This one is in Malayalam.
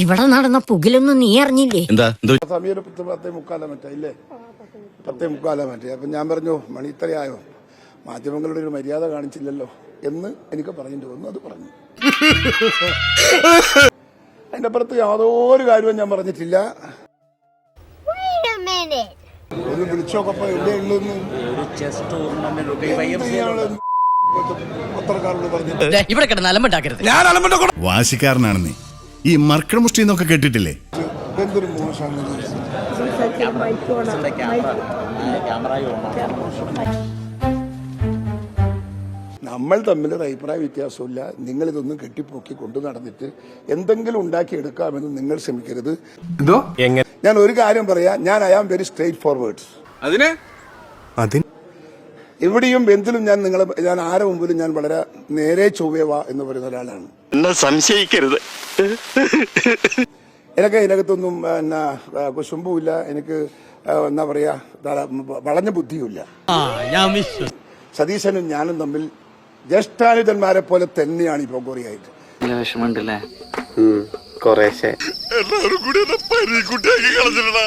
ഇവിടെ നടന്ന പുകിലൊന്നും നീ അറിഞ്ഞില്ലേ? എന്താ? എന്തോ? സമയം ഒരു പത്ത് പത്തേ മുക്കാലാ മറ്റേ ഇല്ലേ? പത്തേ മുക്കാല മറ്റേ. അപ്പം ഞാൻ പറഞ്ഞു മണി ഇത്രയായോ? മാധ്യമങ്ങളുടെ ഒരു മര്യാദ കാണിച്ചില്ലല്ലോ. എന്ന് എനിക്ക് പറഞ്ഞിട്ട് വന്നു അത് പറഞ്ഞു. അതിന്റെ അപ്പുറത്ത് യാതൊരു കാര്യവും ഞാൻ പറഞ്ഞിട്ടില്ല. ഒരു a minute. ഒന്ന് വിളിച്ചോക്കപ്പോ എവിടെ ഉള്ളെന്ന് പത്രക്കാരോട് പറഞ്ഞു ഇവിടെ കിടന്ന് അലമ്പുണ്ടാക്കരുത്. വാശിക്കാരനാണെന്നേ ഈ മർക്കട മുഷ്ടി എന്നൊക്കെ കേട്ടിട്ടില്ലേ? നമ്മൾ തമ്മിൽ ഒരു അഭിപ്രായ വ്യത്യാസമില്ല നിങ്ങൾ ഇതൊന്നും കെട്ടിപ്പൊക്കി കൊണ്ടു നടന്നിട്ട് എന്തെങ്കിലും ഉണ്ടാക്കിയെടുക്കാമെന്ന് നിങ്ങൾ ശ്രമിക്കരുത്. എന്തോ? എങ്ങനെ? ഞാൻ ഒരു കാര്യം പറയാം ഞാൻ I am very straightforward. അതിന്? എവിടെയും എന്തിലും ഞാൻ നിങ്ങളെ ഞാൻ ആരെ മുമ്പിലും ഞാൻ വളരെ നേരെ ചൊവ്വേവാ എന്ന് പറയുന്ന ഒരാളാണ്. എന്നെ സംശയിക്കരുത്. എനിക്ക് ഇതിനകത്തൊന്നും എന്നാ കുശുമ്പുമില്ല എനിക്ക് എന്താ പറയാ വളഞ്ഞ ബുദ്ധിയുമില്ല. സതീശനും ഞാനും തമ്മിൽ ജ്യേഷ്ഠാനുജന്മാരെ പോലെ തന്നെയാണ് ഈ പൊങ്കോറിയായിട്ട്. വിഷമമുണ്ടല്ലേ? എല്ലാവരും കൂടി കളഞ്ഞിട്ടാ.